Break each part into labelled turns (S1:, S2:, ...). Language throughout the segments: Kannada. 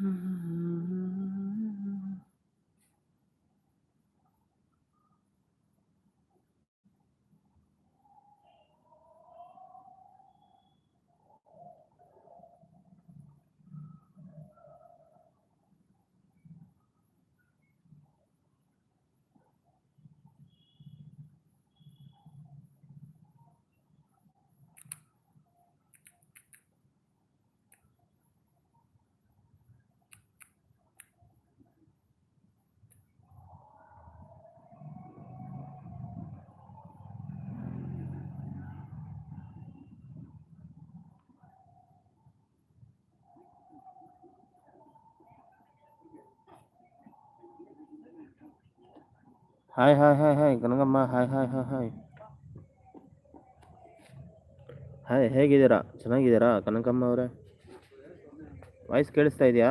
S1: Hmm.
S2: Hi hi hi hi Kanagamma hi hi hi hi hi ಹೇಗಿದ್ದೀರಾ? ಚೆನ್ನಾಗಿದ್ದೀರಾ? ಕನಕಮ್ಮ ಅವರೇ? ವಾಯ್ಸ್ ಕೇಳಿಸ್ತಾ ಇದೆಯಾ?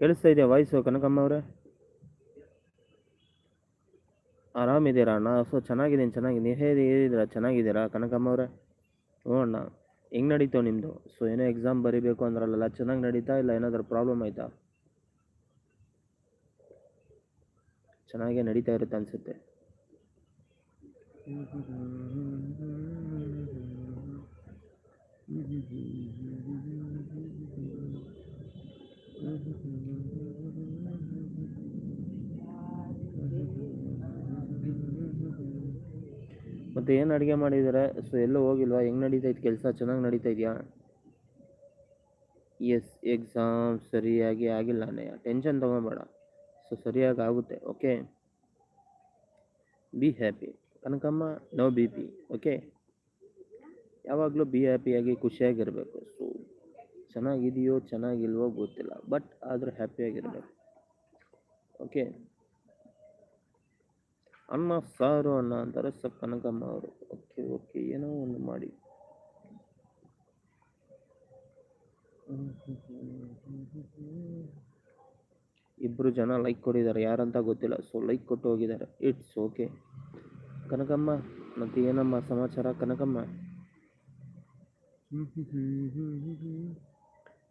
S2: ಕೇಳಿಸ್ತಾ ಇದೆಯಾ ವಾಯ್ಸು ಕನಕಮ್ಮ ಅವರೇ? ಆರಾಮಿದ್ದೀರಾ ಅಣ್ಣ? ಸೊ ಚೆನ್ನಾಗಿದ್ದೀನಿ ಚೆನ್ನಾಗಿದ್ದೀನಿ ಹೇಗೆ ಹೇಳಿದ್ದೀರಾ? ಚೆನ್ನಾಗಿದ್ದೀರಾ ಕನಕಮ್ಮ ಅವರೇ? ಹ್ಞೂ ಅಣ್ಣ. ಹೆಂಗೆ ನಡೀತೋ ನಿಮ್ಮದು ಸೊ ಏನೋ ಎಕ್ಸಾಮ್ ಬರೀಬೇಕು ಅಂದ್ರಲ್ಲ ಚೆನ್ನಾಗಿ ನಡೀತಾ ಇಲ್ಲ? ಏನಾದರೂ ಪ್ರಾಬ್ಲಮ್ ಆಯಿತಾ? ಚೆನ್ನಾಗೇ ನಡೀತಾ ಇರುತ್ತೆ ಅನಿಸುತ್ತೆ. ಮತ್ತೆ ಏನು ಅಡುಗೆ ಮಾಡಿದ್ದಾರೆ ಸೊ ಎಲ್ಲೂ ಹೋಗಿಲ್ವಾ? ಹೆಂಗೆ ನಡೀತೈತೆ ಕೆಲಸ? ಚೆನ್ನಾಗಿ ನಡೀತಾ ಇದೆಯಾ? ಎಸ್ ಎಕ್ಸಾಮ್ ಸರಿಯಾಗಿ ಆಗಿಲ್ಲ ಅಣ್ಣಯ್ಯ. ಟೆನ್ಷನ್ ತೊಗೊಬೇಡ. ಸೊ ಸರಿಯಾಗಿ ಆಗುತ್ತೆ, okay? Be happy Kanakamma no B P okay? ಯಾವಾಗಲೂ ಬಿ ಹ್ಯಾಪಿಯಾಗಿ ಖುಷಿಯಾಗಿರಬೇಕು. ಸೊ ಚೆನ್ನಾಗಿದೆಯೋ, ಚೆನ್ನಾಗಿಲ್ವೋ ಗೊತ್ತಿಲ್ಲ ಬಟ್ ಆದರೂ ಹ್ಯಾಪಿಯಾಗಿರಬೇಕು ಓಕೆ? ಅನ್ನ ಸಾರು ಅನ್ನ ಅಂತಾರೆ ಸ ಕನಕಮ್ಮ ಅವರು. ಓಕೆ ಓಕೆ, ಏನೋ ಒಂದು ಮಾಡಿ. ಇಬ್ಬರು ಜನ ಲೈಕ್ ಕೊಟ್ಟಿದ್ದಾರೆ. ಯಾರಂತ ಗೊತ್ತಿಲ್ಲ. ಸೊ ಲೈಕ್ ಕೊಟ್ಟು ಹೋಗಿದ್ದಾರೆ. ಇಟ್ಸ್ ಓಕೆ ಕನಕಮ್ಮ ಮತ್ತೆ ಏನಮ್ಮ ಸಮಾಚಾರ? ಕನಕಮ್ಮ?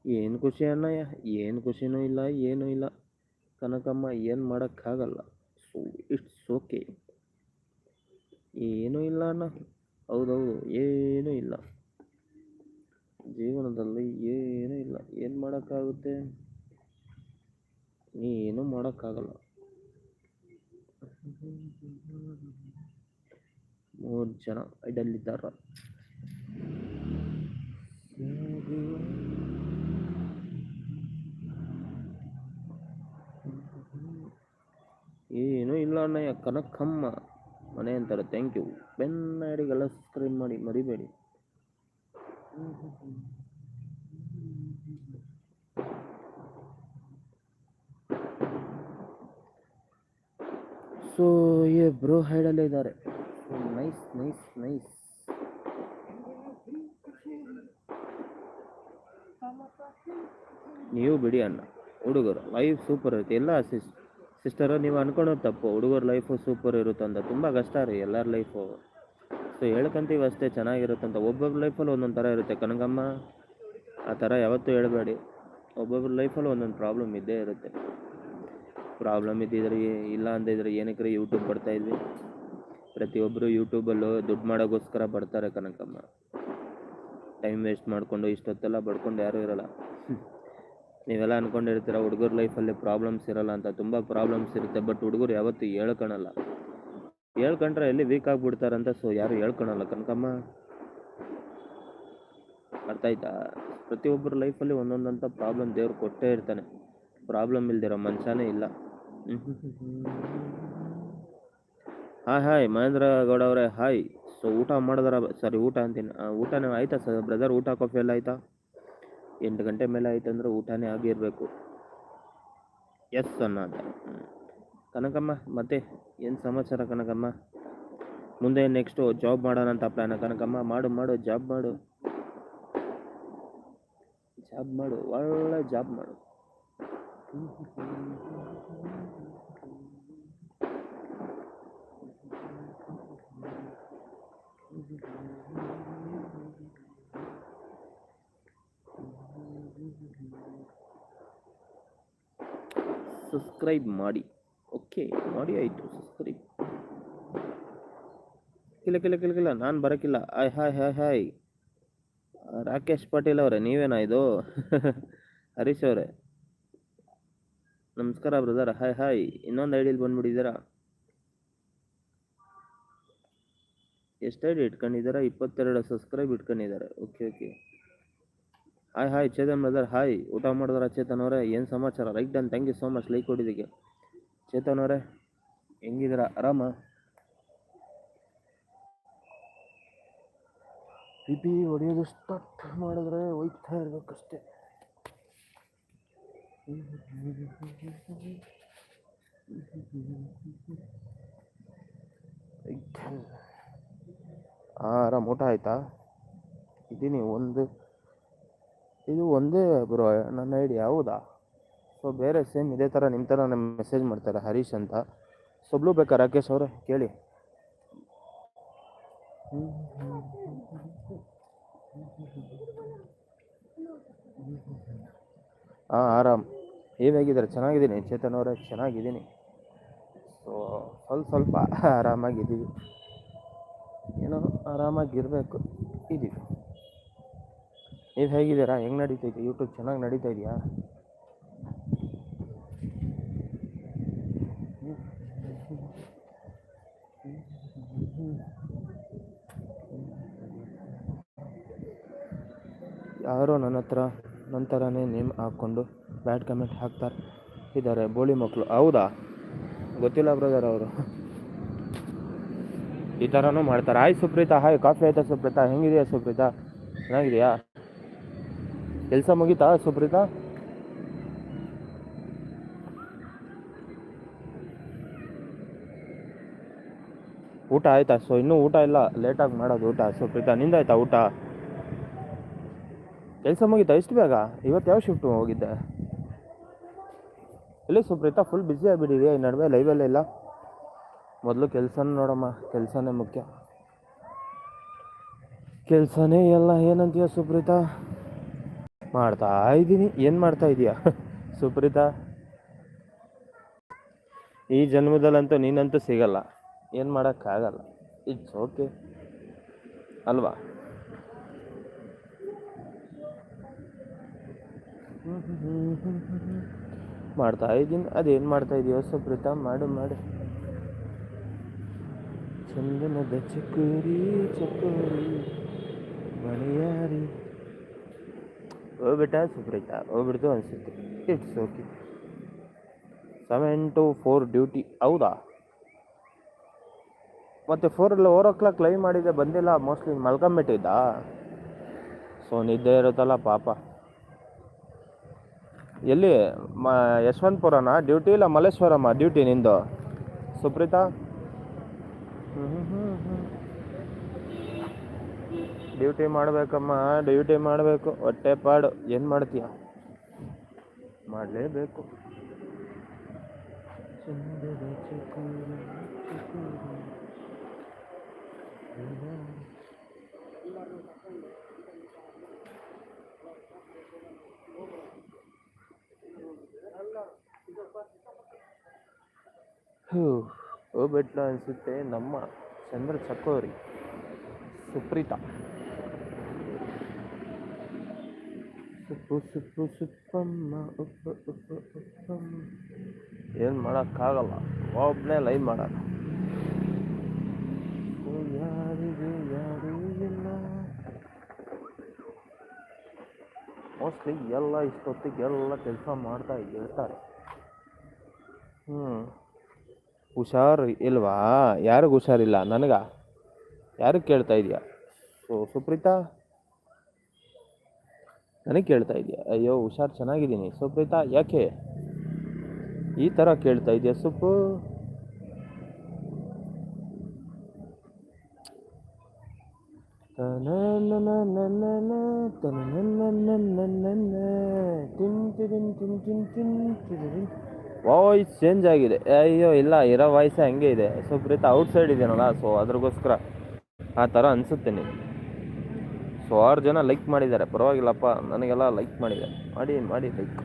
S2: ಏನು ಖುಷಿ ಅಣ್ಣಯ್ಯ? ಏನು ಖುಷಿನೂ ಇಲ್ಲ, ಏನೂ ಇಲ್ಲ. ಕನಕಮ್ಮ ಏನು ಮಾಡೋಕ್ಕಾಗಲ್ಲ ಸೊ ಇಟ್ಸ್ ಓಕೆ ಏನೂ ಇಲ್ಲ ಅಣ್ಣ. ಹೌದೌದು, ಏನೂ ಇಲ್ಲ. ಜೀವನದಲ್ಲಿ ಏನೂ ಇಲ್ಲ. ಏನು ಮಾಡೋಕ್ಕಾಗುತ್ತೆ ಏನು ಮಾಡೋಕ್ಕಾಗಲ್ಲ. ಮೂರು ಜನ ಐಡಲ್ಲಿದ್ದಾರ ಏನೂ ಇಲ್ಲ ಅಣ್ಣಯ್ಯ ಕನಕಮ್ಮ ಮನೆ ಅಂತಾರೆ ಥ್ಯಾಂಕ್ ಯು ಬೆನ್ನ ಐಡಿಗೆಲ್ಲ ಸಬ್ಸ್ಕ್ರೈಬ್ ಮಾಡಿ, ಮರಿಬೇಡಿ. ಸೊ, ಏ ಬ್ರೋ ಹೈಡಲ್ಲೇ ಇದ್ದಾರೆ. ನೈಸ್ ನೈಸ್ ನೈಸ್ ನೀವು ಬಿಡಿ ಅಣ್ಣ, ಹುಡುಗರು ಲೈಫ್ ಸೂಪರ್ ಇರುತ್ತೆ. ಎಲ್ಲ ಸಿಸ್ ಸಿಸ್ಟರು ನೀವು ಅನ್ಕೊಳೋದು ತಪ್ಪು. ಹುಡುಗರ ಲೈಫು ಸೂಪರ್ ಇರುತ್ತೆ ಅಂತ. ತುಂಬ ಕಷ್ಟ ರೀ ಎಲ್ಲರ ಲೈಫು ಸೊ ಹೇಳ್ಕೊಂತೀವಿ ಅಷ್ಟೇ, ಚೆನ್ನಾಗಿರುತ್ತೆ ಅಂತ. ಒಬ್ಬೊಬ್ರ ಲೈಫಲ್ಲಿ ಒಂದೊಂದು ಥರ ಇರುತ್ತೆ. ಕನಗಮ್ಮ ಆ ಥರ ಯಾವತ್ತೂ ಹೇಳಬೇಡಿ. ಒಬ್ಬೊಬ್ರ ಲೈಫಲ್ಲಿ ಒಂದೊಂದು ಪ್ರಾಬ್ಲಮ್ ಇದ್ದೇ ಇರುತ್ತೆ. ಪ್ರಾಬ್ಲಮ್ ಇದ್ದಿದ್ರೆ ಇಲ್ಲ ಅಂದಿದ್ರೆ ಏನಕ್ಕೆ ಯೂಟ್ಯೂಬ್ ಬರ್ತಾ ಇದ್ವಿ. ಪ್ರತಿಯೊಬ್ಬರು ಯೂಟ್ಯೂಬಲ್ಲೂ ದುಡ್ಡು ಮಾಡೋಕ್ಕೋಸ್ಕರ ಬರ್ತಾರೆ ಕನಕಮ್ಮ. ಟೈಮ್ ವೇಸ್ಟ್ ಮಾಡಿಕೊಂಡು ಇಷ್ಟೊತ್ತೆಲ್ಲ ಬಡ್ಕೊಂಡು ಯಾರೂ ಇರೋಲ್ಲ. ನೀವೆಲ್ಲ ಅಂದ್ಕೊಂಡಿರ್ತೀರ ಹುಡುಗರ ಲೈಫಲ್ಲಿ ಪ್ರಾಬ್ಲಮ್ಸ್ ಇರೋಲ್ಲ ಅಂತ. ತುಂಬ ಪ್ರಾಬ್ಲಮ್ಸ್ ಇರುತ್ತೆ ಬಟ್ ಹುಡುಗರು ಯಾವತ್ತೂ ಹೇಳ್ಕೊಳಲ್ಲ ಹೇಳ್ಕೊಂಡ್ರೆ ಎಲ್ಲಿ ವೀಕ್ ಆಗಿಬಿಡ್ತಾರಂತ ಸೊ ಯಾರು ಹೇಳ್ಕೊಳಲ್ಲ ಕನಕಮ್ಮ. ಅರ್ಥ ಆಯ್ತಾ ಪ್ರತಿಯೊಬ್ಬರ ಲೈಫಲ್ಲಿ ಒಂದೊಂದಂಥ ಪ್ರಾಬ್ಲಮ್ ದೇವ್ರು ಕೊಟ್ಟೇ ಇರ್ತಾನೆ. ಪ್ರಾಬ್ಲಮ್ ಇಲ್ದಿರೋ ಮನುಷ್ಯನೇ ಇಲ್ಲ. ಹಾಯ್ ಹಾಯ್ ಮಹೇಂದ್ರ ಗೌಡ ಅವರೇ. ಹಾಯ್ ಸೊ ಊಟ ಮಾಡಿದ್ರ? ಸಾರಿ ಊಟ ಅಂತೀನಿ. ಊಟನೇ ಆಯ್ತಾ ಸರ್? ಬ್ರದರ್ ಊಟ ಕಾಫಿ ಎಲ್ಲ ಆಯ್ತಾ? ಎಂಟು ಗಂಟೆ ಮೇಲೆ ಆಯ್ತು ಅಂದ್ರೆ ಊಟನೇ ಆಗಿರಬೇಕು. ಎಸ್ ಅನ್ನೋದ ಕನಕಮ್ಮ, ಮತ್ತೆ ಏನು ಸಮಾಚಾರ ಕನಕಮ್ಮ? ಮುಂದೆ ನೆಕ್ಸ್ಟು ಜಾಬ್ ಮಾಡೋಣ ಅಂತ ಪ್ಲ್ಯಾನ ಕನಕಮ್ಮ, ಮಾಡು ಮಾಡು ಜಾಬ್ ಮಾಡು. ಜಾಬ್ ಮಾಡು, ಒಳ್ಳೆ ಜಾಬ್ ಮಾಡು. ಸಬ್ಸ್ಕ್ರೈಬ್ ಮಾಡಿ. ಓಕೆ ಮಾಡಿ ಆಯಿತು ಸಬ್ಸ್ಕ್ರೈಬ್ ಕಿಲ್ಲ ಕಿಲ್ಲ ಕಿಲ್ಲ ಕಿಲ್ಲ ನಾನು ಬರೋಕ್ಕಿಲ್ಲ ಆಯ್, hi hi hi. Rakesh Patil ಅವರೇ, ನೀವೇನಾ ಇದು? ಹರೀಶ್ ಅವರೇ. ನಮಸ್ಕಾರ ಬ್ರದರ್, ಹಾಯ್ ಹಾಯ್. ಇನ್ನೊಂದು ಐಡಿಯಲ್ಲಿ ಬಂದ್ಬಿಟ್ಟಿದ್ದೀರಾ? ಎಷ್ಟು ಐಡಿ ಇಟ್ಕೊಂಡಿದ್ದೀರಾ? ಇಪ್ಪತ್ತೆರಡು ಸಬ್ಸ್ಕ್ರೈಬ್ ಇಟ್ಕೊಂಡಿದ್ದಾರೆ. Okay okay hi hi Chetan brother hi ಊಟ ಮಾಡಿದಾರ ಚೇತನ್ ಅವರೇ? ಏನು ಸಮಾಚಾರ? Right done thank you so much like ಕೊಟ್ಟಿದ್ದಕ್ಕೆ. ಚೇತನ್ ಅವರೇ, ಹೆಂಗಿದ್ದೀರಾ? ಆರಾಮ? ಪಿ ಪಿ ಹೊಡೆಯೋದು ಸ್ಟಾರ್ಟ್ ಮಾಡಿದ್ರೆ ಹೋಗ್ತಾ ಇರ್ಬೇಕಷ್ಟೇ. ಆರಾಮ್, ಊಟ ಆಯ್ತಾ? ಇದ್ದೀನಿ ಒಂದು, ಇದು ಒಂದೇ ಬ್ರೋ ನನ್ನ ಐಡಿ ಹೌದಾ? ಸೊ ಬೇರೆ ಸೇಮ್ ಇದೇ ಥರ ನಿಮ್ಮ ಥರ ನಮ್ಮ ಮೆಸೇಜ್ ಮಾಡ್ತಾರೆ, ಹರೀಶ್ ಅಂತ. ಸೊಬ್ಲು ಬೇಕಾ, ರಾಕೇಶ್ ಅವರೇ? ಕೇಳಿ. ಹಾಂ, ಆರಾಮ್. ಹೇಗಿದ್ದಾರೆ ಚೆನ್ನಾಗಿದ್ದೀನಿ. ಚೇತನ್ ಅವರೇ, ಚೆನ್ನಾಗಿದ್ದೀನಿ. ಸೊ ಸ್ವಲ್ಪ ಸ್ವಲ್ಪ ಆರಾಮಾಗಿದ್ದೀವಿ. ಏನೋ ಆರಾಮಾಗಿರಬೇಕು. ಇದ್ದೀವಿ. ನೀವು ಹೇಗಿದ್ದೀರಾ? ಹೆಂಗೆ ನಡೀತೈತೆ ಯೂಟ್ಯೂಬ್ ಚೆನ್ನಾಗಿ ನಡೀತಾ ಇದೆಯಾ? ಯಾರೋ ನನ್ನ ಹತ್ರ ನನ್ನ ಥರನೇ ನೇಮ್ ಹಾಕ್ಕೊಂಡು ಬ್ಯಾಡ್ ಕಮೆಂಟ್ ಹಾಕ್ತಾರೆ. ಇದ್ದಾರೆ ಬೋಳಿ ಮಕ್ಕಳು ಹೌದಾ? ಗೊತ್ತಿಲ್ಲ ಬ್ರದರ್ ಅವರು. ಈ ಥರನೂ ಮಾಡ್ತಾರೆ. Hi Supreetha, hi. ಕಾಫಿ ಆಯ್ತಾ ಸುಪ್ರೀತಾ? ಹೆಂಗಿದೆಯಾ ಸುಪ್ರೀತಾ? ಚೆನ್ನಾಗಿದೆಯಾ? ಕೆಲಸ ಮುಗೀತಾ ಸುಪ್ರೀತಾ? ಊಟ ಆಯ್ತಾ? ಸೊ, ಇನ್ನೂ ಊಟ ಇಲ್ಲ. ಲೇಟಾಗಿ ಮಾಡೋದು ಊಟ. ಸುಪ್ರೀತಾ, ನಿಂದಾಯ್ತಾ ಊಟ? ಕೆಲಸ ಮುಗಿತ, ಎಷ್ಟು ಬೇಗ? ಇವತ್ತು ಯಾವ ಶಿಫ್ಟ್ ಹೋಗಿದ್ದೆ? ಇಲ್ಲಿ ಸುಪ್ರೀತಾ ಫುಲ್ ಬ್ಯುಸಿ ಆಗಿಬಿಟ್ಟಿದೆಯಾ, ಈ ನಡುವೆ ಲೈವಲ್ಲೇ ಇಲ್ಲ. ಮೊದಲು ಕೆಲಸನ ನೋಡಮ್ಮ, ಕೆಲಸನೇ ಮುಖ್ಯ. ಕೆಲಸನೇ ಎಲ್ಲ ಏನಂತೀಯ ಸುಪ್ರೀತಾ? ಮಾಡ್ತಾ ಇದ್ದೀನಿ, ಏನು ಮಾಡ್ತಾ ಇದೀಯಾ? ಸುಪ್ರೀತಾ? ಈ ಜನ್ಮದಲ್ಲಂತೂ ನೀನಂತೂ ಸಿಗಲ್ಲ. ಏನು ಮಾಡೋಕ್ಕಾಗಲ್ಲ. ಇಟ್ಸ್ ಓಕೆ ಅಲ್ವಾ? ಮಾಡ್ತಾ ಇದ್ದೀನಿ. ಅದೇನು ಮಾಡ್ತಾ ಇದೆಯೋ ಸುಪ್ರೀತಾ, ಮಾಡು ಮಾಡು. ಚಂದನದ ಚಕೋರಿ ಚಕೋರಿ ಮಳೆಯಾರಿ ಹೋಗ್ಬಿಟ್ಟ ಸುಪ್ರೀತಾ, ಹೋಗ್ಬಿಡ್ತು ಅನಿಸುತ್ತೆ. It's okay seven to four duty ಹೌದಾ? ಮತ್ತೆ four or o'clock live ಮಾಡಿದ್ದೆ ಬಂದಿಲ್ಲ ಮೋಸ್ಟ್ಲಿ ಮಲ್ಕೊಂಬಿಟ್ಟಿದ್ದ? ಸೊ ನಿದ್ದೆ ಇರುತ್ತಲ್ಲ ಪಾಪ. ಎಲ್ಲಿ? ಮ, ಯಶವಂತಪುರನ? ಡ್ಯೂಟಿ ಇಲ್ಲ ಮಲ್ಲೇಶ್ವರಮ್ಮ ಡ್ಯೂಟಿ ನಿಂದು? ಸುಪ್ರೀತಾ? ಡ್ಯೂಟಿ ಮಾಡಬೇಕಮ್ಮ, ಡ್ಯೂಟಿ ಮಾಡಬೇಕು. ಹೊಟ್ಟೆ ಪಾಡು. ಏನು ಮಾಡ್ತೀಯ? ಮಾಡಲೇಬೇಕು. ಹೂ ಹೋಗ್ಬಿಟ್ಲು ಅನಿಸುತ್ತೆ ನಮ್ಮ ಚಂದ್ರ ಚಕೋರಿ, ಸುಪ್ರೀತಾ. ಸುಪ್ಪು ಸುಪ್ಪು, ಸುಪ್ಪಮ್ಮ, ಉಪ್ಪು ಉಪ್ಪು, ಉಪ್ಪಮ್ಮ. ಏನು ಮಾಡೋಕ್ಕಾಗಲ್ಲ ಒಬ್ಬನೇ ಲೈವ್ ಮಾಡೋಣ. ಯಾರಿಗೂ ಯಾರೂ ಇಲ್ಲ. ಮೋಸ್ಟ್ಲಿ ಎಲ್ಲ ಇಷ್ಟೊತ್ತಿಗೆ ಎಲ್ಲ ಕೆಲಸ ಮಾಡ್ತಾ ಇರ್ತಾರೆ. ಹ್ಞೂ ಹುಷಾರು ಇಲ್ವಾ? ಯಾರಿಗೂ ಹುಷಾರಿಲ್ಲ? ನನಗೆ? ಯಾರಿಗೆ ಕೇಳ್ತಾ ಇದೆಯಾ? ಸೊ, ಸುಪ್ರೀತಾ? ನನಗೆ ಕೇಳ್ತಾ ಇದೆಯಾ? ಅಯ್ಯೋ, ಹುಷಾರು ಚೆನ್ನಾಗಿದ್ದೀನಿ. ಸುಪ್ರೀತಾ, ಯಾಕೆ? ಈ ಥರ ಕೇಳ್ತಾ ಇದೆಯಾ ಸುಪ್ಪು? ವಾಯ್ಸ್ ಚೇಂಜ್ ಆಗಿದೆ. ಅಯ್ಯೋ, ಇಲ್ಲ, ಇರೋ ವಾಯ್ಸೇ ಹಂಗೆ ಇದೆ. ಸುಪ್ರೀತಾ ಔಟ್ ಸೈಡ್ ಇದೆಯಲ್ಲ ಸೊ ಅದ್ರಗೋಸ್ಕರ ಆ ಥರ ಅನಿಸುತ್ತೆ ನೀವು ಸೊ ಆರು ಜನ ಲೈಕ್ ಮಾಡಿದ್ದಾರೆ. ಪರವಾಗಿಲ್ಲಪ್ಪ, ನನಗೆಲ್ಲ ಲೈಕ್ ಮಾಡಿದ್ದಾರೆ. ಮಾಡಿ ಮಾಡಿ ಲೈಕ್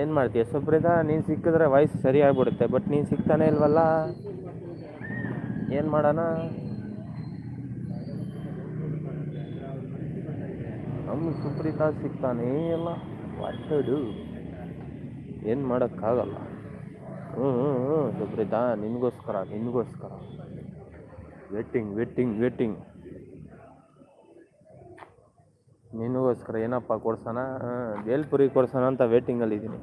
S2: ಏನು ಮಾಡ್ತೀಯ? ಸುಪ್ರೀತಾ ನೀನು ಸಿಕ್ಕಿದ್ರೆ ವಾಯ್ಸ್ ಸರಿ ಆಗಿಬಿಡುತ್ತೆ ಬಟ್ ನೀನು ಸಿಗ್ತಾನೆ ಇಲ್ವಲ್ಲ? ಏನು ಮಾಡೋಣ? ನಮ್ಮ ಸುಪ್ರೀತಾ ಸಿಗ್ತಾನೇ ಇಲ್ಲ ವಾಟಡು ಏನು ಮಾಡೋಕ್ಕಾಗಲ್ಲ. ಹ್ಞೂ ಹ್ಞೂ ಹ್ಞೂ ಸುಪ್ರೀತಾ, ನಿನಗೋಸ್ಕರ ನಿನಗೋಸ್ಕರ. ವೇಟಿಂಗ್ ವೇಟಿಂಗ್ ವೇಟಿಂಗ್ ನಿನಗೋಸ್ಕರ ಏನಪ್ಪ ಕೊಡ್ಸೋಣ? ಬೇಲ್ಪುರಿ ಕೊಡ್ಸೋಣ ಅಂತ ವೇಟಿಂಗಲ್ಲಿ ಇದ್ದೀನಿ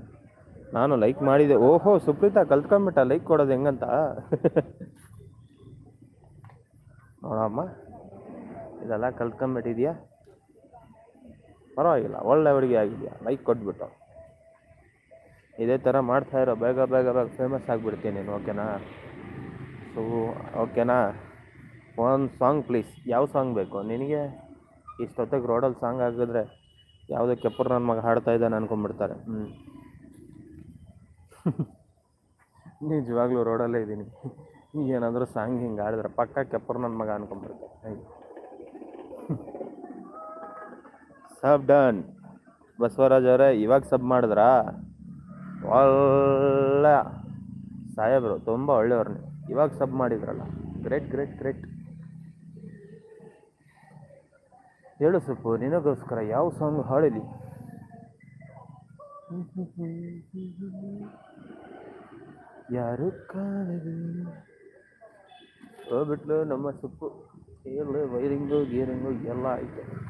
S2: ನಾನು ಲೈಕ್ ಮಾಡಿದೆ. ಓಹೋ, ಸುಪ್ರೀತಾ ಕಲ್ತ್ಕೊಂಬಿಟ್ಟ ಲೈಕ್ ಕೊಡೋದು ಹೆಂಗಂತ? ನೋಡಮ್ಮ, ಇದೆಲ್ಲ ಕಲ್ತ್ಕೊಂಬಿಟ್ಟಿದ್ಯಾ ಪರವಾಗಿಲ್ಲ, ಒಳ್ಳೆ ಹುಡುಗಿ ಆಗಿದೆಯಾ? ಲೈಕ್ ಕೊಟ್ಬಿಟ್ಟು. ಇದೇ ಥರ ಮಾಡ್ತಾ ಇರೋ, ಬೇಗ ಬೇಗ ಬೇಗ ಫೇಮಸ್ ಆಗಿಬಿಡ್ತೀನಿ ನೀನು ಓಕೆನಾ ಸೊ ಓಕೆನಾ ಒಂದು ಸಾಂಗ್ ಪ್ಲೀಸ್ ಯಾವ ಸಾಂಗ್ ಬೇಕು? ನಿನಗೆ? ಇಷ್ಟೊತ್ತಿಗೆ ರೋಡಲ್ಲಿ ಸಾಂಗ್ ಆಗಿದ್ರೆ ಯಾವುದೇ ಕೆಪ್ಪರ್ ನನ್ನ ಮಗ ಹಾಡ್ತಾ ಇದ್ದಾನೆ ಅನ್ಕೊಂಡ್ಬಿಡ್ತಾರೆ ಹ್ಞೂ ನಿಜವಾಗ್ಲೂ ರೋಡಲ್ಲೇ ಇದ್ದೀನಿ. ಏನಾದರೂ ಸಾಂಗ್ ಹಿಂಗೆ ಆಡಿದ್ರೆ ಪಕ್ಕ ಕೆಪ್ಪರ್ ನನ್ನ ಮಗ ಅನ್ಕೊಂಡ್ಬಿಡ್ತಾರೆ ಸಬ್ ಡನ್. ಬಸವರಾಜ್ ಅವರೇ, ಇವಾಗ ಸಬ್ ಮಾಡಿದ್ರಾ? ಒಳ್ಳೆ. ಸಾಹೇಬರು, ತುಂಬ ಒಳ್ಳೆಯವ್ರು ನೀವು. ಇವಾಗ ಸಬ್ ಮಾಡಿದ್ರಲ್ಲ. Great great great. ಹೇಳು ಸೊಪ್ಪು, ನಿನಗೋಸ್ಕರ ಯಾವ ಸಾಂಗ್ ಹಾಡಲಿ? ಯಾರು ಕಾಣದು ಹೋಗ್ಬಿಟ್ಲು ನಮ್ಮ ಸೊಪ್ಪು. ಏಳು ವೈರಿಂಗು, ಗೀರಿಂಗು, ಎಲ್ಲ ಐತೆ.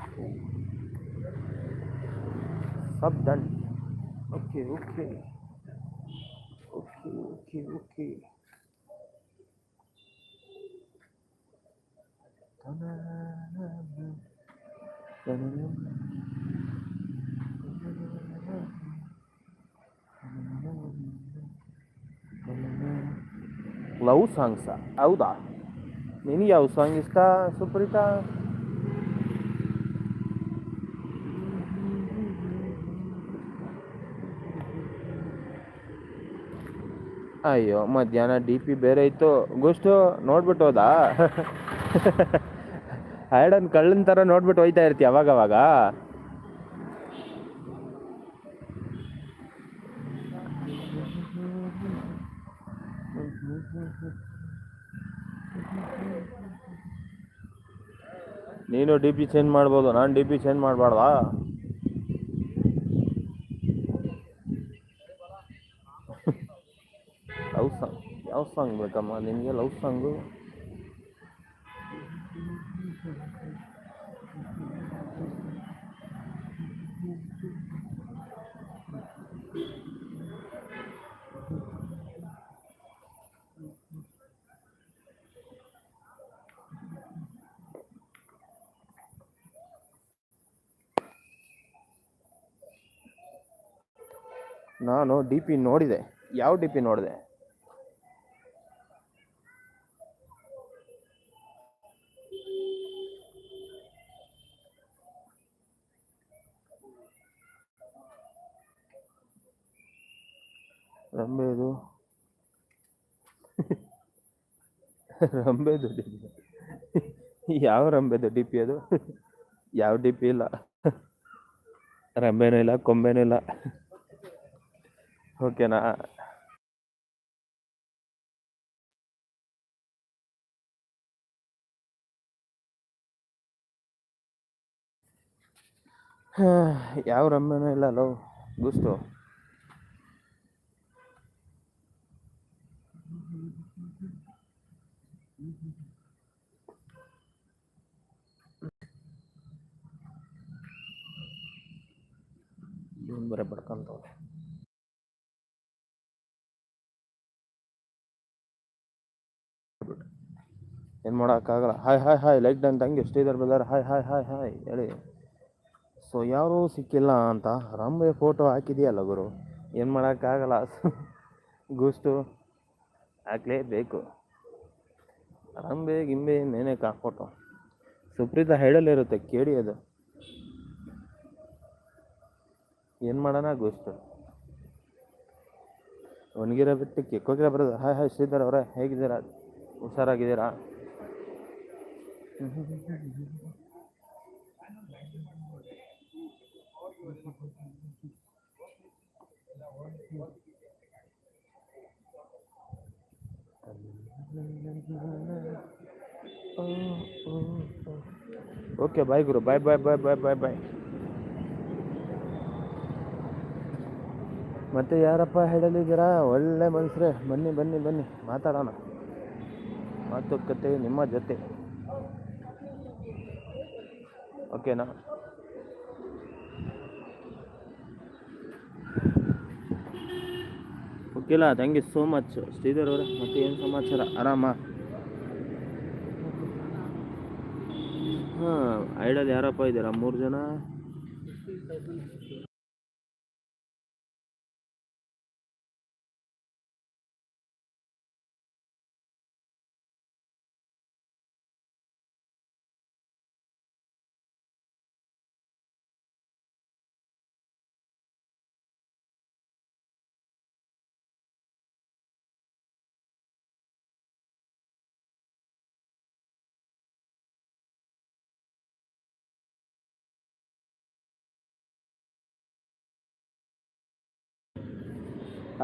S2: Sub done okay okay okay okay okay love ಸಾಂಗ್ಸಾ ಹೌದಾ ನಿನಗೆ ಯಾವ ಸಾಂಗ್ ಇಷ್ಟ ಸುಪ್ರೀತಾ ಅಯ್ಯೋ ಮಧ್ಯಾಹ್ನ ಡಿ ಪಿ ಬೇರೆ ಇತ್ತು. ಗೋಷ್ಟು ನೋಡ್ಬಿಟ್ಟು ಹೋದಾ? ಹೈಡನ್ ಕಳ್ಳನ ಥರ ನೋಡ್ಬಿಟ್ಟು ಹೋಯ್ತಾ ಇರ್ತೀಯ ಅವಾಗವಾಗ. ನೀನು ಡಿ ಪಿ ಚೇಂಜ್ ಮಾಡ್ಬೋದು ನಾನು ಡಿ ಪಿ ಚೇಂಜ್ ಮಾಡಬಾರ್ದಾ ಲವ್ ಸಾಂಗ್ ಯಾವ ಸಾಂಗ್ ಬೇಕಮ್ಮ ನಿಮಗೆ ಲವ್ ಸಾಂಗು ನಾನು ಡಿ ಪಿ ನೋಡಿದೆ. ಯಾವ ಡಿ ಪಿ ನೋಡಿದೆ ರಂಬೆದು ರಂಬೆದು ದೊಡ್ಡ ಯಾವ ರಂಬೆದು ಡಿ ಪಿ ಅದು? ಯಾವ ಡಿ ಪಿ ಇಲ್ಲ. ರಂಬೆನೂ ಇಲ್ಲ, ಕೊಂಬೆನೂ ಇಲ್ಲ. ಓಕೆನಾ ಯಾವ ರಂಬೆನೂ ಇಲ್ಲ ಅಲೋ ಗುಸ್ಟು ಇವನ್ ಬರೀ ಬಡ್ಕೊಂತವ್ನೆ ಏನು ಮಾಡೋಕ್ಕಾಗಲ್ಲ. Hi hi hi, like done ತಂಗಿ ಎಷ್ಟಿದ್ದಾರೆ brother hi hi hi hi, ಹೇಳಿ. ಸೊ ಯಾರು ಸಿಕ್ಕಿಲ್ಲ ಅಂತ ರಂಬೆ ಫೋಟೋ ಹಾಕಿದೆಯಲ್ಲ ಗುರು? ಏನು ಮಾಡೋಕ್ಕಾಗಲ್ಲ. ಗೂಸ್ಟು ಹಾಕಲೇಬೇಕು. ರಂಬೆ, ಗಿಂಬೆ, ನೇನೇಕ ಫೋಟೋ ಸುಪ್ರೀತ ಹೇಳಲಿರುತ್ತೆ ಕೇಳಿ ಅದು. ಏನು ಮಾಡೋಣ ಗೂಸ್ಟು ಒಣಗಿರೋ ಬಿಟ್ಟಕ್ಕೆ ಕೋಗಿರ ಬರೋದು. ಹಾಯ್ ಹಾಯ್, ಶ್ರೀಧರ್ ಅವರೇ, ಹೇಗಿದ್ದೀರಾ? ಹುಷಾರಾಗಿದ್ದೀರಾ? ಓಕೆ, ಬಾಯ್ ಗುರು. Bye bye bye bye bye bye. ಮತ್ತೆ ಯಾರಪ್ಪ ಹೇಳಲಿದ್ದೀರಾ? ಒಳ್ಳೆ ಮನುಷ್ಯರೇ ಬನ್ನಿ ಬನ್ನಿ ಬನ್ನಿ. ಮಾತಾಡೋಣ. ಮಾತುಕತೆ ನಿಮ್ಮ ಜೊತೆ. ಓಕೆನಾ? ಓಕೆಲಾ thank you so much Sridhar ಅವರೇ, ಮತ್ತೆ ಏನು ಸಮಾಚಾರ? ಆರಾಮ? ಹಾಂ ಐಡಲ್ ಯಾರಪ್ಪ ಇದ್ದೀರಾ? ಮೂರು ಜನ?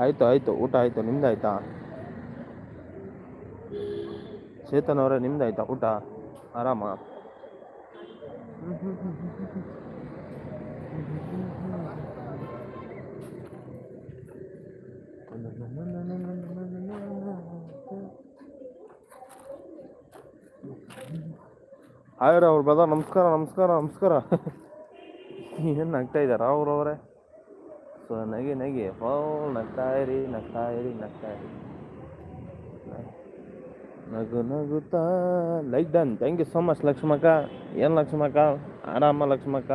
S2: ಆಯಿತು ಆಯಿತು. ಊಟ ಆಯಿತು. ನಿಮ್ದು ಆಯಿತಾ ಚೇತನ್ ಅವರೇ ನಿಮ್ದು ಆಯಿತಾ ಊಟ? ಆರಾಮ? ಆಯ್ರ ಅವ್ರು ಬದ ನಮಸ್ಕಾರ ನಮಸ್ಕಾರ ನಮಸ್ಕಾರ. ಏನು ನಗ್ತಾ ಇದ್ದಾರಾ ಅವ್ರವರೇ? ಸೊ ನಗೆ ನಗೆ ಹೋ ನಗ್ತಾ ಇರಿ ನಗ್ತಾ ಇರಿ ನಗ್ತಾ ನಗು ನಗುತ್ತಾ like done thank you so much Lakshmakka ಏನು ಲಕ್ಷ್ಮಕ್ಕ ಆರಾಮ Lakshmakka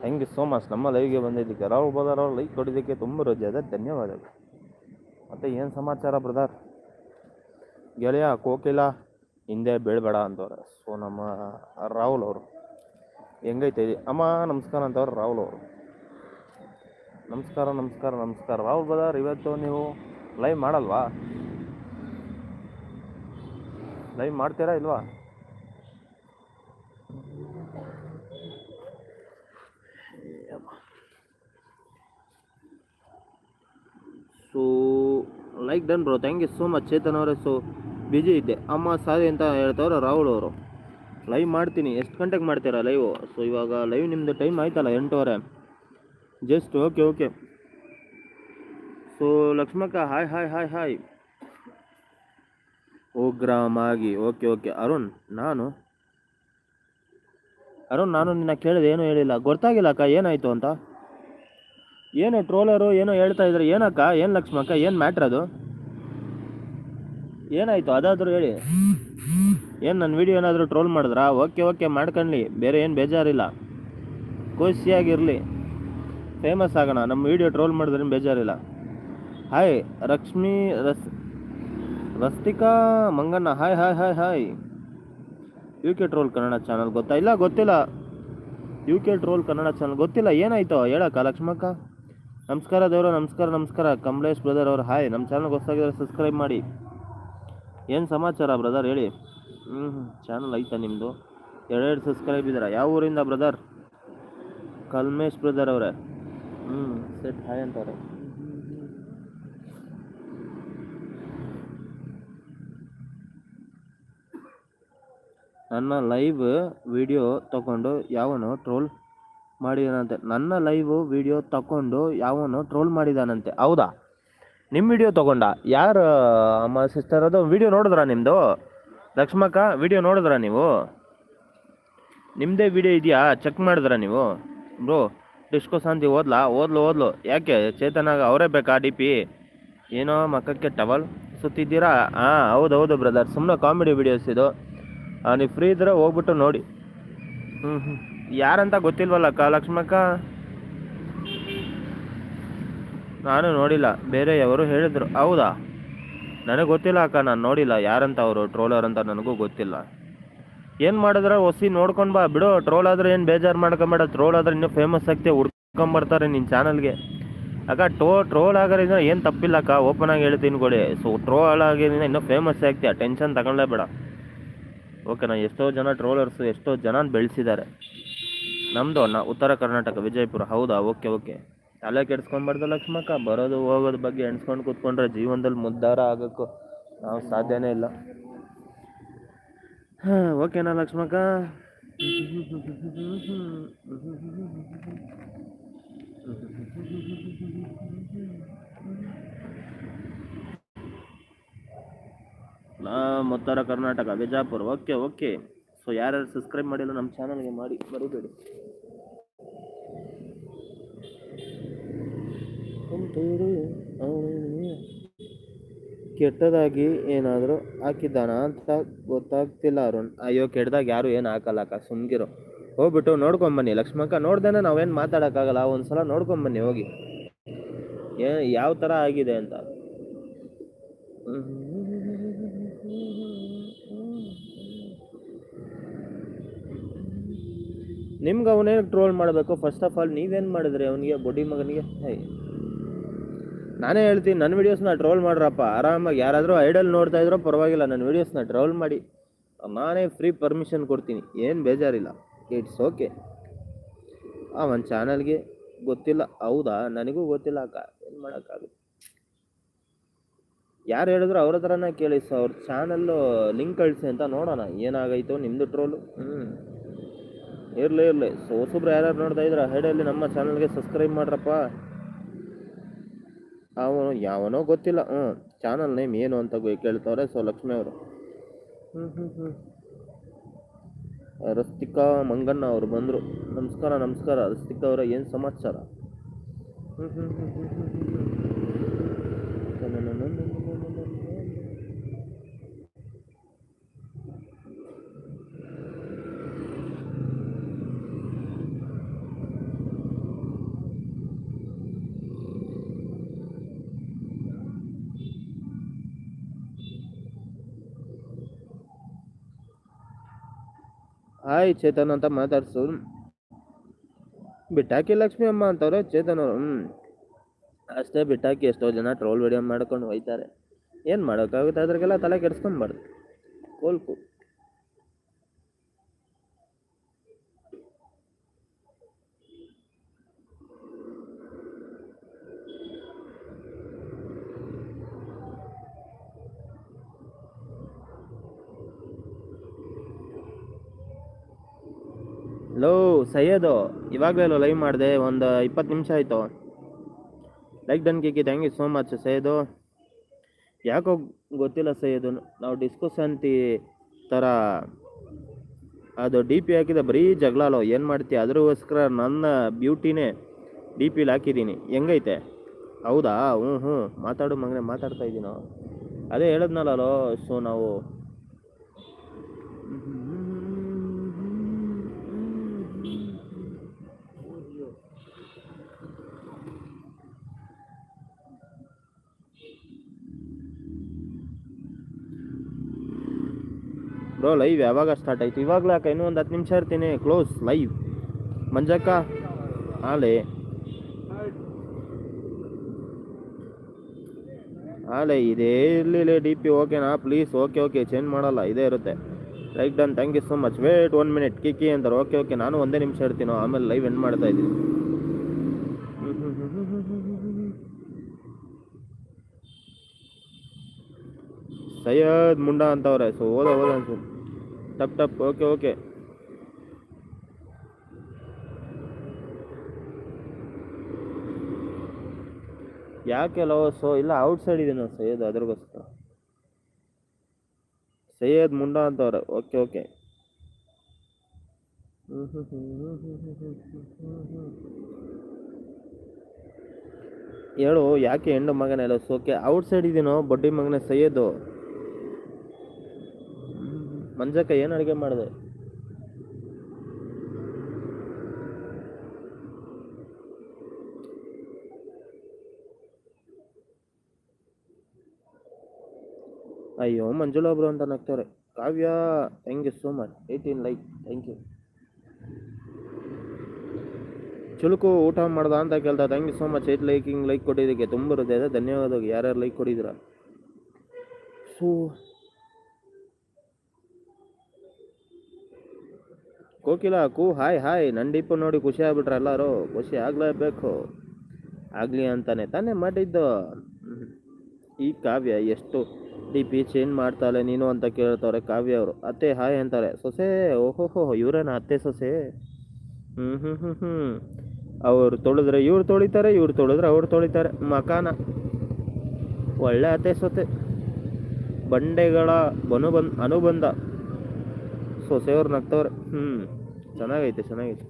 S2: thank you so much ನಮ್ಮ ಲೈವ್ಗೆ ಬಂದಿದ್ದಕ್ಕೆ ರಾವ್ ಬದರ್ ಅವ್ರು ಲೈಕ್ ಕೊಡಿದ್ದಕ್ಕೆ ತುಂಬ ಹೃದಯದ ಧನ್ಯವಾದಗಳು. ಮತ್ತು ಏನು ಸಮಾಚಾರ ಬ್ರದರ್ ಗೆಳೆಯ, ಕೋಕಿಲ, ಹಿಂದೆ ಬೀಳ್ಬೇಡ ಅಂತವ್ರೆ. ಸೊ ನಮ್ಮ ರಾಹುಲ್ ಅವರು. ಹೆಂಗೈತೆ? ಅಮ್ಮ, ನಮಸ್ಕಾರ ಅಂತವ್ರು ರಾಹುಲ್ ಅವರು. ನಮಸ್ಕಾರ ನಮಸ್ಕಾರ ನಮಸ್ಕಾರ. ರಾಹುಲ್ ಬದರ್ ಇವತ್ತು ನೀವು ಲೈವ್ ಮಾಡಲ್ವಾ? ಲೈವ್ ಮಾಡ್ತೀರಾ ಇಲ್ವಾ? So like done bro thank you so much Chetan ಅವರೇ. ಸೊ ಬಿಜಿ ಇದ್ದೆ. ಅಮ್ಮ ಸಾರಿ ಅಂತ ಹೇಳ್ತವ್ರೆ ರಾಹುಲ್ ಅವರು. ಲೈವ್ ಮಾಡ್ತೀನಿ. ಎಷ್ಟು ಗಂಟೆಗೆ ಮಾಡ್ತೀರಾ ಲೈವ್ ಸೊ ಇವಾಗ ಲೈವ್ ನಿಮ್ಮದು ಟೈಮ್ ಆಯ್ತಲ್ಲ ಎಂಟೂವರೆ. Just okay okay so Lakshmakka hi hi hi hi ಓ ಗ್ರಾಮ್ ಆಗಿ ಓಕೆ ಓಕೆ ಅರುಣ್ ನಾನು ಅರುಣ್ ನಾನು ನಿನ್ನ ಕೇಳಿದೆ ಏನೂ ಹೇಳಿಲ್ಲ ಗೊತ್ತಾಗಿಲ್ಲ ಅಕ್ಕ ಏನಾಯಿತು ಅಂತ ಏನು ಟ್ರೋಲರು ಏನೋ ಹೇಳ್ತಾ ಇದ್ರೆ ಏನಕ್ಕ ಏನು ಲಕ್ಷ್ಮಕ್ಕ ಏನು ಮ್ಯಾಟ್ರ್ ಅದು ಏನಾಯಿತು ಅದಾದರೂ ಹೇಳಿ ಏನು ನನ್ನ ವಿಡಿಯೋ ಏನಾದರೂ ಟ್ರೋಲ್ ಮಾಡಿದ್ರಾ ಓಕೆ ಓಕೆ ಮಾಡ್ಕೊಳ್ಳಿ ಬೇರೆ ಏನು ಬೇಜಾರಿಲ್ಲ ಖುಷಿಯಾಗಿರಲಿ ಫೇಮಸ್ ಆಗೋಣ. ನಮ್ಮ ವಿಡಿಯೋ ಟ್ರೋಲ್ ಮಾಡಿದ್ರೆ ಬೇಜಾರಿಲ್ಲ. ಹಾಯ್ ರಕ್ಷ್ಮಿ ರಸ್ ರಸ್ತಿಕಾ ಮಂಗಣ್ಣ hi hi hi hi U K troll Kannada channel ಗೊತ್ತಾ? ಇಲ್ಲ, ಗೊತ್ತಿಲ್ಲ. U K troll Kannada channel ಗೊತ್ತಿಲ್ಲ. ಏನಾಯ್ತು? ಹೇಳಕ್ಕ, ಲಕ್ಷ್ಮಕ್ಕ. ನಮಸ್ಕಾರ ದೇವರು, ನಮಸ್ಕಾರ ನಮಸ್ಕಾರ. ಕಮಲೇಶ್ ಬ್ರದರ್ ಅವ್ರು ಹಾಯ್ ನಮ್ಮ ಚಾನಲ್ಗೆ ಹೊಸದಾಗಿದ್ರೆ ಸಬ್ಸ್ಕ್ರೈಬ್ ಮಾಡಿ. ಏನು ಸಮಾಚಾರ ಬ್ರದರ್ ಹೇಳಿ. ಹ್ಞೂ ಹ್ಞೂ ಚಾನಲ್ ಐತಾ ನಿಮ್ಮದು ಎರಡೆರಡು ಸಬ್ಸ್ಕ್ರೈಬ್ ಇದ್ದೀರಾ? ಯಾವ ಊರಿಂದ ಬ್ರದರ್ ಕಲ್ಮೇಶ್ ಬ್ರದರ್ ಅವರೇ. ಹ್ಞೂ ಸೆಟ್ ಹಾಯ್ ಅಂತಾರೆ. ನನ್ನ ಲೈವ್ ವಿಡಿಯೋ ತಗೊಂಡು ಯಾವನು ಟ್ರೋಲ್ ಮಾಡಿದಾನಂತೆ. ನನ್ನ ಲೈವ್ ವಿಡಿಯೋ ತಗೊಂಡು ಯಾವನು ಟ್ರೋಲ್ ಮಾಡಿದಾನಂತೆ. ಹೌದಾ? ನಿಮ್ಮ ವಿಡಿಯೋ ತಗೊಂಡ? ಯಾರು, ಅಮ್ಮ ಸಿಸ್ಟರ್ ಅದು? ವಿಡಿಯೋ ನೋಡಿದ್ರಾ ನಿಮ್ಮದು ಲಕ್ಷ್ಮಕ್ಕ, ವಿಡಿಯೋ ನೋಡಿದ್ರಾ ನೀವು? ನಿಮ್ಮದೇ ವಿಡಿಯೋ ಇದೆಯಾ? ಚೆಕ್ ಮಾಡಿದ್ರಾ ನೀವು? ಬ್ರೋ ಡಿಸ್ಕೋ ಶಾಂತಿ ಓದ್ಲಾ? ಓದ್ಲು ಓದ್ಲು. ಯಾಕೆ? ಚೇತನಾಗ ಅವರೇ ಬೇಕಾ ಡಿ ಪಿ ಏನೋ ಮಕ್ಕಕ್ಕೆ ಟವಲ್ ಸುತ್ತಿದ್ದೀರಾ? ಹಾಂ, ಹೌದು ಹೌದು ಬ್ರದರ್ ಸುಮ್ಮನೆ ಕಾಮಿಡಿ ವಿಡಿಯೋಸ್ ಇದು. ನೀವು ಫ್ರೀ ಇದ್ರೆ ಹೋಗ್ಬಿಟ್ಟು ನೋಡಿ. ಹ್ಞೂ ಹ್ಞೂ ಯಾರಂತ ಗೊತ್ತಿಲ್ವಲ್ಲಕ್ಕ ಲಕ್ಷ್ಮಕ್ಕ ನಾನು ನೋಡಿಲ್ಲ. ಬೇರೆ ಹೇಳಿದರು ಹೇಳಿದ್ರು. ಹೌದಾ? ನನಗೆ ಗೊತ್ತಿಲ್ಲ ಅಕ್ಕ, ನಾನು ನೋಡಿಲ್ಲ. ಯಾರಂತ ಅವರು ಟ್ರೋಲರ್ ಅಂತ ನನಗೂ ಗೊತ್ತಿಲ್ಲ. ಏನು ಮಾಡಿದ್ರೆ ಒಸಿ ನೋಡ್ಕೊಂಡು ಬಾ. ಬಿಡು ಟ್ರೋಲ್ ಆದ್ರೆ ಏನು ಬೇಜಾರು ಮಾಡ್ಕೊಂಬೇಡ. ಟ್ರೋಲ್ ಆದ್ರೆ ಇನ್ನೂ ಫೇಮಸ್ ಆಗ್ತಿ, ಹುಡ್ಕೊಂಬರ್ತಾರೆ ನಿನ್ನ ಚಾನಲ್ಗೆ ಅಕ್ಕ ಟೋ ಟ್ರೋಲ್ ಆಗೋದ್ರಿಂದ ಏನು ತಪ್ಪಿಲ್ಲ ಅಕ್ಕ. ಓಪನ್ ಆಗಿ ಹೇಳ್ತೀನಿ ಕೊಡಿ. ಸೊ ಟ್ರೋಲ್ ಆಗೋದ್ರಿಂದ ಇನ್ನೂ ಫೇಮಸ್ ಆಗ್ತೀಯ ಟೆನ್ಷನ್ ತಗೊಳ್ಳೇ ಬೇಡ. ಓಕೆನಾ ಎಷ್ಟೋ ಜನ ಟ್ರೋಲರ್ಸು ಎಷ್ಟೋ ಜನ ಬೆಳೆಸಿದ್ದಾರೆ ನಮ್ಮದು ಅಣ್ಣ, ಉತ್ತರ ಕರ್ನಾಟಕ, ವಿಜಯಪುರ. ಹೌದಾ? ಓಕೆ ಓಕೆ ತಲೆ ಕೆಡ್ಸ್ಕೊಂಬಾರ್ದು ಲಕ್ಷ್ಮಕ್ಕ. ಬರೋದು ಹೋಗೋದು ಬಗ್ಗೆ ಎಣ್ಸ್ಕೊಂಡು ಕೂತ್ಕೊಂಡ್ರೆ ಜೀವನದಲ್ಲಿ ಮುದ್ದಾರ ಆಗೋಕ್ಕೂ ನಾವು ಸಾಧ್ಯನೇ ಇಲ್ಲ. ಹಾಂ ಓಕೆನಾ ಲಕ್ಷ್ಮಕ್ಕ ನಮ್ಮ ಉತ್ತರ Karnataka Bijapur okay okay. So ಯಾರ್ಯಾರು ಸಬ್ಸ್ಕ್ರೈಬ್ ಮಾಡಿಲ್ಲ ನಮ್ಮ ಚಾನಲ್ಗೆ ಮಾಡಿ ಮರಿಬೇಡಿ ಕೆಟ್ಟದಾಗಿ ಏನಾದರೂ ಹಾಕಿದ್ದಾನ ಅಂತ ಗೊತ್ತಾಗ್ತಿಲ್ಲ ಅರುಣ್. ಅಯ್ಯೋ, ಕೆಟ್ಟದಾಗ ಯಾರು ಏನು ಹಾಕಲ್ಲಕ್ಕ ಸುಮ್ಗಿರು. ಹೋಗ್ಬಿಟ್ಟು ನೋಡ್ಕೊಂಬನ್ನಿ ಲಕ್ಷ್ಮಕ್ಕ, ನೋಡ್ದೇನೆ ನಾವೇನು ಮಾತಾಡೋಕ್ಕಾಗಲ್ಲ ಒಂದು ಸಲ ನೋಡ್ಕೊಂಬನ್ನಿ ಹೋಗಿ. ಏ, ಯಾವ ಥರ ಆಗಿದೆ ಅಂತ. ನಿಮ್ಗೆ ಅವನೇನು ಟ್ರೋಲ್ ಮಾಡಬೇಕು? ಫಸ್ಟ್ ಆಫ್ ಆಲ್ ನೀವೇನು ಮಾಡಿದ್ರಿ? ಅವನಿಗೆ ಬೊಡಿ ಮಗನಿಗೆ? ನಾನೇ ಹೇಳ್ತೀನಿ ನನ್ನ ವೀಡಿಯೋಸ್ನ ಟ್ರೋಲ್ ಮಾಡ್ರಪ್ಪ. ಆರಾಮಾಗಿ ಯಾರಾದರೂ ಐಡಲ್ ನೋಡ್ತಾ ಇದ್ರೋ ಪರವಾಗಿಲ್ಲ ನನ್ನ ವೀಡಿಯೋಸ್ನ ಟ್ರೋಲ್ ಮಾಡಿ. ನಾನೇ ಫ್ರೀ ಪರ್ಮಿಷನ್ ಕೊಡ್ತೀನಿ ಏನು ಬೇಜಾರಿಲ್ಲ. ಇಟ್ಸ್ ಓಕೆ ಆ ಒಂದು ಚಾನಲ್ಗೆ ಗೊತ್ತಿಲ್ಲ ಹೌದಾ? ನನಗೂ ಗೊತ್ತಿಲ್ಲ ಅಕ್ಕ. ಏನು ಮಾಡೋಕ್ಕಾಗುತ್ತೆ? ಯಾರು ಹೇಳಿದ್ರು ಅವ್ರ ಹತ್ರನೇ ಕೇಳಿ ಸೊ ಅವ್ರ ಚಾನಲ್ಲು ಲಿಂಕ್ ಕಳಿಸಿ ಅಂತ ನೋಡೋಣ ಏನಾಗೈತೋ ನಿಮ್ಮದು ಟ್ರೋಲು ಹ್ಞೂ ಇರಲಿ ಇರಲಿ. ಸೊ ಹೊಸಬ್ರು ಯಾರ್ಯಾರು ನೋಡ್ತಾ ಇದ್ರೆ ಹೈಡಲ್ಲಿ ನಮ್ಮ ಚಾನಲ್ಗೆ ಸಬ್ಸ್ಕ್ರೈಬ್ ಮಾಡ್ರಪ್ಪ. ಅವನು ಯಾವನೋ ಗೊತ್ತಿಲ್ಲ. ಹ್ಞೂ ಚಾನಲ್ ನೇಮ್ ಏನು ಅಂತ ಕೇಳ್ತವ್ರೆ ಸೊ ಲಕ್ಷ್ಮಿ ಅವರು. ಹ್ಞೂ ಹ್ಞೂ ಹ್ಞೂ ರಸ್ತಿಕಾ ಮಂಗಣ್ಣ ಅವರು ಬಂದರು. ನಮಸ್ಕಾರ ನಮಸ್ಕಾರ. ರಸ್ತಿಕಾ ಅವರ ಏನು ಸಮಾಚಾರ? ಹ್ಞೂ ಹ್ಞೂ ಹ್ಞೂ ಹ್ಞೂ ಹ್ಞೂ ಹಾಯ್ ಚೇತನ್ ಅಂತ ಮಾತಾಡ್ಸು. ಬಿಟ್ಟಾಕಿ ಲಕ್ಷ್ಮಿ ಅಮ್ಮ ಅಂತವ್ರೆ ಚೇತನ್ ಅವರು. ಹ್ಞೂ ಅಷ್ಟೇ ಬಿಟ್ಟಾಕಿ ಎಷ್ಟೋ ಜನ ಟ್ರೋಲ್ ವಿಡಿಯೋ ಮಾಡ್ಕೊಂಡು ಹೋಯ್ತಾರೆ. ಏನು ಮಾಡೋಕ್ಕಾಗುತ್ತೆ? ಅದ್ರಿಗೆಲ್ಲ ತಲೆ ಕೆಡಿಸ್ಕೊಂಬಾರ್ದು ಕೋಲ್ಕು. ಸೈಯದು, ಇವಾಗಲೇ ಲೈವ್ ಮಾಡಿದೆ ಒಂದು ಇಪ್ಪತ್ತು ನಿಮಿಷ ಆಯಿತು. Like done ಕಿಕ್ಕಿ thank you so much Syed. ಯಾಕೋ ಗೊತ್ತಿಲ್ಲ ಸೈಯದು, ನಾವು ಡಿಸ್ಕಷನ್ ಥರ ಅದು ಡಿ ಪಿ ಹಾಕಿದ, ಬರೀ ಜಗಳಲೋ ಏನು ಮಾಡ್ತೀಯ ಅದ್ರಗೋಸ್ಕರ ನನ್ನ ಬ್ಯೂಟಿನೇ ಡಿ ಪಿಲಿ ಹಾಕಿದ್ದೀನಿ ಹೆಂಗೈತೆ? ಹೌದಾ? ಹ್ಞೂ ಹ್ಞೂ ಮಾತಾಡು ಮಗನೇ, ಮಾತಾಡ್ತಾ ಇದ್ದೀನೋ ಅದೇ ಹೇಳದ್ನಲ್ಲೋ ಸೊ ನಾವು ಬ್ರೋ ಲೈವ್ ಯಾವಾಗ ಸ್ಟಾರ್ಟ್ ಆಯ್ತು? ಇವಾಗಲೇ ಯಾಕೆ ಇನ್ನೂ ಒಂದು ಹತ್ತು ನಿಮಿಷ ಇರ್ತೀನಿ. ಕ್ಲೋಸ್ ಲೈವ್ ಮಂಜಕ್ಕ? ಆಲೆ ಆಲೆ ಇದೇ ಇರಲಿಲ್ಲ ಡಿ ಪಿ ಓಕೆನಾ ಪ್ಲೀಸ್ ಓಕೆ ಓಕೆ ಚೇಂಜ್ ಮಾಡಲ್ಲ, ಇದೇ ಇರುತ್ತೆ. Like done thank you so much wait one minute ಕಿಕ್ಕಿ ಅಂತಾರೆ. ಓಕೆ ಓಕೆ ನಾನು ಒಂದೇ ನಿಮಿಷ ಇರ್ತೀನೋ. ಆಮೇಲೆ ಲೈವ್ ಎಂಡ್ ಮಾಡ್ತಾ ಇದ್ದೀನಿ. ಸೈಯದ್ ಮುಂಡಾ ಅಂತವ್ರೆ. ಸೊ ಓದ ಓದ ಅನ್ಸು ಟಪ್ ಟಪ್ ಓಕೆ ಓಕೆ ಯಾಕೆ ಸೊ ಇಲ್ಲ ಔಟ್ ಸೈಡ್ ಇದೆ ನಾವು ಸೈಯದ್ ಅದ್ರಗೋಸ್ಕರ. ಸೈಯದ್ ಮುಂಡಾ ಅಂತವ್ರೆ. ಓಕೆ ಓಕೆ ಹೇಳು, ಯಾಕೆ ಹೆಣ್ಣು ಮಗನೆಲ್ಲ ಸೋಕೆ ಔಟ್ ಸೈಡ್ ಇದೀನೋ, ಬಡ್ಡಿ ಮಗನ ಸೈಯದು ಮಂಜಕ್ಕ ಏನು ಅಡುಗೆ ಮಾಡಿದೆ? ಅಯ್ಯೋ, ಮಂಜುಳ ಒಬ್ರು ಅಂತ ನಗ್ತವ್ರೆ. Kavya thank you so much eighteen like thank you ಚುಲುಕು ಊಟ ಮಾಡ್ದ ಅಂತ ಕೇಳ್ತಾ thank you so much eight liking like ಕೊಟ್ಟಿದ್ದಕ್ಕೆ ತುಂಬ ಹೃದಯದ ಧನ್ಯವಾದಗಳು. ಯಾರ್ಯಾರು ಲೈಕ್ ಕೊಟ್ಟಿದ್ದೀರಾ? ಸೊ ಕೋಕಿಲ, ಕೂ, ಹಾಯ್ ಹಾಯ್ ನಂಡಿಪ್ಪ ನೋಡಿ ಖುಷಿ ಆಗ್ಬಿಟ್ರೆ ಎಲ್ಲರೂ. ಖುಷಿ ಆಗಲೇಬೇಕು. ಆಗಲಿ ಅಂತಾನೆ ತಾನೇ ಮಾಡಿದ್ದು. ಈ ಕಾವ್ಯ ಎಷ್ಟು ಡಿ ಪಿ ಚೇಂಜ್ ಮಾಡ್ತಾಳೆ ನೀನು ಅಂತ ಕೇಳ್ತವ್ರೆ ಕಾವ್ಯ ಅವರು. ಅತ್ತೆ, ಹಾಯ್ ಅಂತಾರೆ. ಸೊಸೆ, ಓಹೋಹೋ, ಇವರೇನ ಅತ್ತೆ, ಸೊಸೆ? ಹ್ಞೂ ಹ್ಞೂ ಹ್ಞೂ ಹ್ಞೂ ಅವ್ರು ತೊಳೆದ್ರೆ ಇವ್ರು ತೊಳಿತಾರೆ, ಇವ್ರು ತೊಳೆದ್ರೆ ಅವ್ರು ತೊಳಿತಾರೆ. ಮಕಾನ. ಒಳ್ಳೆ ಅತ್ತೆ ಸೊತೆ ಬಂಡೆಗಳ ಬನು ಅನುಬಂಧ. ಸೊಸೆಯವ್ರು ನಗ್ತವ್ರೆ. ಹ್ಞೂ ಚೆನ್ನಾಗೈತೆ ಚೆನ್ನಾಗೈತೆ.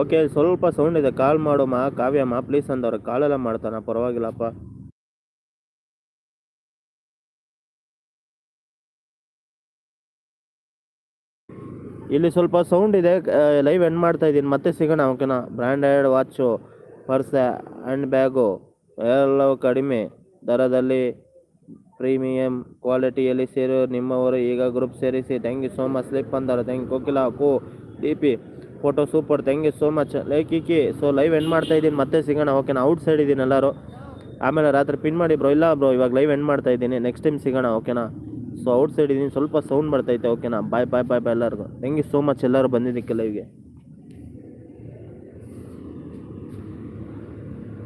S2: ಓಕೆ ಸ್ವಲ್ಪ ಸೌಂಡ್ ಇದೆ. ಕಾಲ್ ಮಾಡೋಮ್ಮ ಕಾವ್ಯಮ್ಮ ಪ್ಲೀಸ್ ಅಂದವ್ರೆ. ಕಾಲೆಲ್ಲ ಮಾಡ್ತಾನ ಪರವಾಗಿಲ್ಲಪ್ಪ. ಇಲ್ಲಿ ಸ್ವಲ್ಪ ಸೌಂಡ್ ಇದೆ ಲೈವ್ ಎಂಡ್ ಮಾಡ್ತಾ ಇದ್ದೀನಿ. ಮತ್ತೆ ಸಿಗೋಣ ಓಕೆನಾ branded watch purse handbag ಎಲ್ಲವೂ ಕಡಿಮೆ. ದರದಲ್ಲಿ ಪ್ರೀಮಿಯಂ ಕ್ವಾಲಿಟಿಯಲ್ಲಿ ಸೇರೋ ನಿಮ್ಮವರು ಈಗ ಗ್ರೂಪ್ ಸೇರಿಸಿ. Thank you so much slip ಅಂತಾರೆ thank Kokila, co D P photo super thank you so much like ಇಕ್ಕಿ ಸೊ ಲೈವ್ ಎಂಡ್ ಮಾಡ್ತಾ ಇದ್ದೀನಿ. ಮತ್ತೆ ಸಿಗೋಣ ಓಕೆನಾ ಔಟ್ ಸೈಡ್ ಇದ್ದೀನಿ ಎಲ್ಲರೂ. ಆಮೇಲೆ ರಾತ್ರಿ ಪಿನ್ ಮಾಡಿ ಬ್ರೋ ಇಲ್ಲ ಬ್ರೋ ಇವಾಗ ಲೈವ್ ಎಂಡ್ ಮಾಡ್ತಾ ಇದ್ದೀನಿ. ನೆಕ್ಸ್ಟ್ ಟೈಮ್ ಸಿಗೋಣ ಓಕೆನಾ ಸೊ ಔಟ್ಸೈಡ್ ಇದ್ದೀನಿ. ಸ್ವಲ್ಪ ಸೌಂಡ್ ಬರ್ತೈತೆ ಓಕೆನಾ ಬಾಯ್ ಬಾಯ್ ಬಾಯ್ ಬಾಯ್ ಎಲ್ಲರಿಗೂ. ಥ್ಯಾಂಕ್ ಯು ಸೋ ಮಚ್ ಎಲ್ಲರೂ ಬಂದಿದ್ದಕ್ಕೆ ಲೈವ್ಗೆ